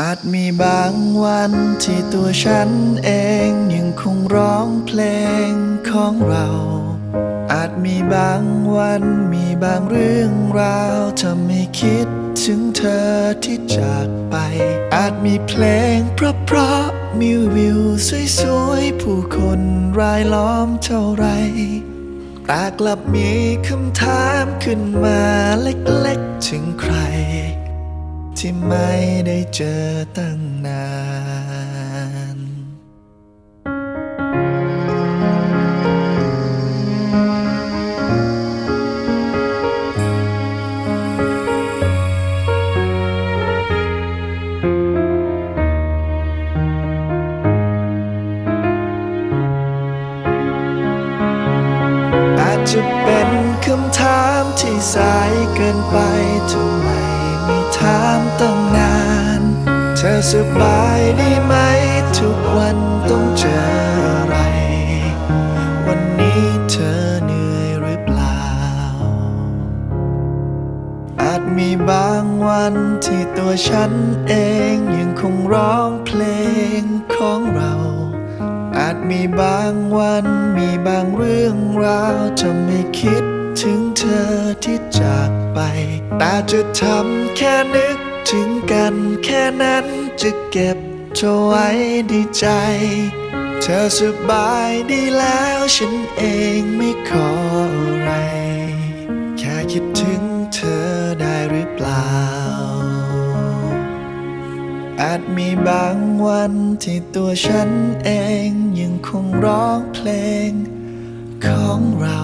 อาจมีบางวันที่ตัวฉันเองยังคงร้องเพลงของเรา อาจมีบางวันมีบางเรื่องราวทำให้คิดถึงเธอที่จากไป อาจมีเพลงเพราะๆมีวิวสวยๆ ผู้คนรายล้อมเท่าไรแต่กลับมีคำถามขึ้นมาเล็กๆ ถึงใคร ที่ไม่ได้เจอตั้งนานอาจจะเป็นคำถามที่สายเกินไปทำไมามตั้งนาน เธอสบายดีไหม ทุกวันต้องเจออะไร วันนี้เธอเหนื่อยหรือเปล่า อาจมีบางวันที่ตัวฉันเองยังคงร้องเพลงของเรา อาจมีบางวันมีบางเรื่องราวจะไม่คิดถึงเธอที่จากไป แต่จะทำแค่นึกถึงกันแค่นั้นจะเก็บเธอไว้ในใจ เธอสบายดีแล้วฉันเองไม่ขออะไร แค่คิดถึงเธอได้หรือเปล่า อาจมีบางวันที่ตัวฉันเองยังคงร้องเพลงของเรา